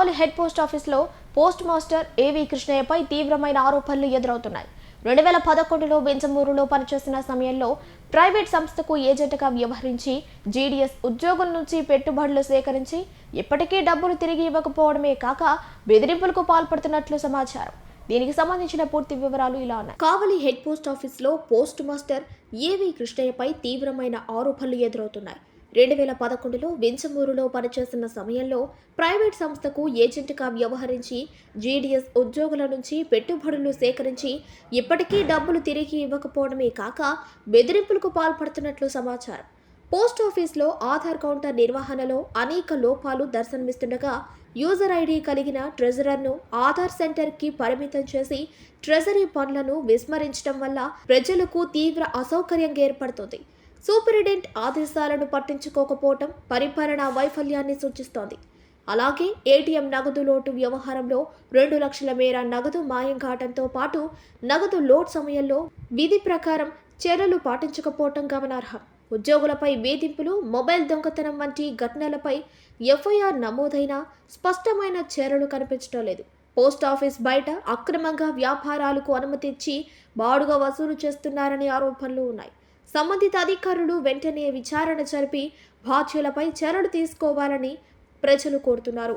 కావలి head post ఆఫీస్లో post master ఏవి కృష్ణయ్యపై తీవ్రమైన ఆరోపణలు ఎదురవుతున్నాయి. రెండు వేల పదకొండులో బెంజమూరులో పనిచేసిన సమయంలో ప్రైవేట్ సంస్థకు ఏజెంట్గా వ్యవహరించి జీడీఎస్ ఉద్యోగుల నుంచి పెట్టుబడులు సేకరించి ఇప్పటికీ డబ్బులు తిరిగి ఇవ్వకపోవడమే కాక బెదిరింపులకు పాల్పడుతున్నట్లు సమాచారం. దీనికి సంబంధించిన పూర్తి వివరాలు ఇలా ఉన్నాయి. కావలి హెడ్ పోస్ట్ ఆఫీస్లో పోస్ట్ మాస్టర్ ఏవి కృష్ణయ్యపై తీవ్రమైన ఆరోపణలు ఎదురవుతున్నాయి. రెండు వేల పదకొండులో వెంచమూరులో పనిచేస్తున్న సమయంలో ప్రైవేట్ సంస్థకు ఏజెంట్గా వ్యవహరించి జీడీఎస్ ఉద్యోగుల నుంచి పెట్టుబడులు సేకరించి ఇప్పటికీ డబ్బులు తిరిగి ఇవ్వకపోవడమే కాక బెదిరింపులకు పాల్పడుతున్నట్లు సమాచారం. పోస్ట్ ఆఫీస్లో ఆధార్ కౌంటర్ నిర్వహణలో అనేక లోపాలు దర్శనమిస్తుండగా యూజర్ ఐడి కలిగిన ట్రెజరర్ను ఆధార్ సెంటర్కి పరిమితం చేసి ట్రెజరీ పనులను విస్మరించడం వల్ల ప్రజలకు తీవ్ర అసౌకర్యం ఏర్పడుతుంది. సూపరింటెండెంట్ ఆదేశాలను పట్టించుకోకపోవటం పరిపాలనా వైఫల్యాన్ని సూచిస్తోంది. అలాగే ఏటీఎం నగదు లోటు వ్యవహారంలో రెండు లక్షల మేర నగదు మాయం కావడంతో పాటు నగదు లోడ్ సమయంలో విధి ప్రకారం చర్యలు పాటించకపోవటం గమనార్హం. ఉద్యోగులపై వేధింపులు మొబైల్ దొంగతనం వంటి ఘటనలపై ఎఫ్ఐఆర్ నమోదైన స్పష్టమైన చర్యలు కనిపించడం లేదు. పోస్ట్ ఆఫీస్ బయట అక్రమంగా వ్యాపారాలకు అనుమతిచ్చి బాడుగ బాడుగా వసూలు చేస్తున్నారనే ఆరోపణలు ఉన్నాయి. సంబంధిత అధికారులు వెంటనే విచారణ జరిపి బాధ్యులపై చర్యలు తీసుకోవాలని ప్రజలు కోరుతున్నారు.